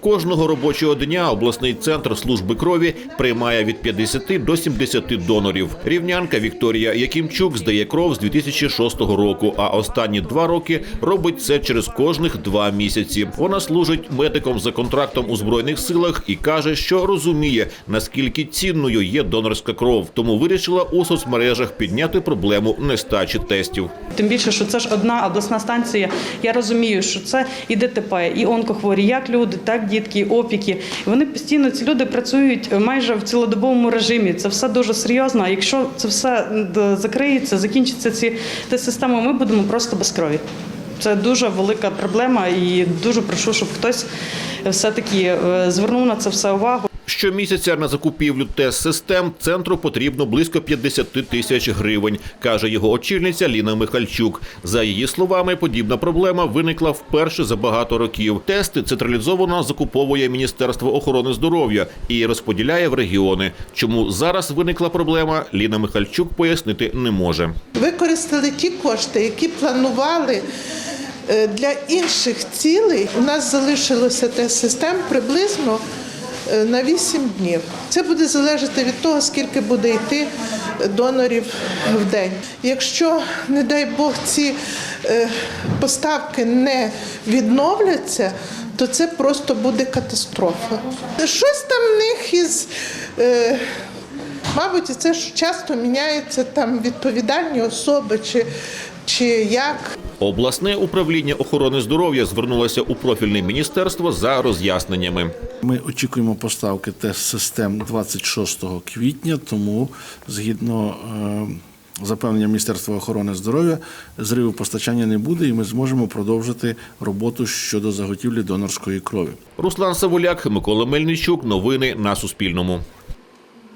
Кожного робочого дня обласний центр служби крові приймає від 50 до 70 донорів. Рівнянка Вікторія Якимчук здає кров з 2006 року, а останні два роки робить це через кожних два місяці. Вона служить медиком за контрактом у збройних силах і каже, що розуміє наскільки цінною є донорська кров, тому вирішила у соцмережах підняти проблему нестачі тестів. Тим більше, що це ж одна обласна станція. Я розумію, що це і ДТП, і онкохворі, як люди, так дітки, опіки. Вони постійно ці люди працюють майже в цілодобовому режимі. Це все дуже серйозно. А якщо це все закриється, закінчиться ці та система, ми будемо просто без крові. Це дуже велика проблема, і дуже прошу, щоб хтось все-таки е, звернув на це все увагу. Щомісяця на закупівлю тест-систем центру потрібно близько 50 тисяч гривень, каже його очільниця Ліна Михальчук. За її словами, подібна проблема виникла вперше за багато років. Тести централізовано закуповує Міністерство охорони здоров'я і розподіляє в регіони. Чому зараз виникла проблема, Ліна Михальчук пояснити не може. використали ті кошти, які планували е, для інших цілей. У нас залишилося тест систем приблизно на 8 днів. Це буде залежати від того, скільки буде йти донорів в день. Якщо, не дай Бог, ці е, поставки не відновляться, то це просто буде катастрофа. Щось там в них із. Мабуть, це ж часто міняються там відповідальні особи чи, чи як. Обласне управління охорони здоров'я звернулося у профільне міністерство за роз'ясненнями. Ми очікуємо поставки тест-систем 26 квітня, тому згідно е, запевнення Міністерства охорони здоров'я, зриву постачання не буде, і ми зможемо продовжити роботу щодо заготівлі донорської крові. Руслан Савуляк, Микола Мельничук. Новини на Суспільному.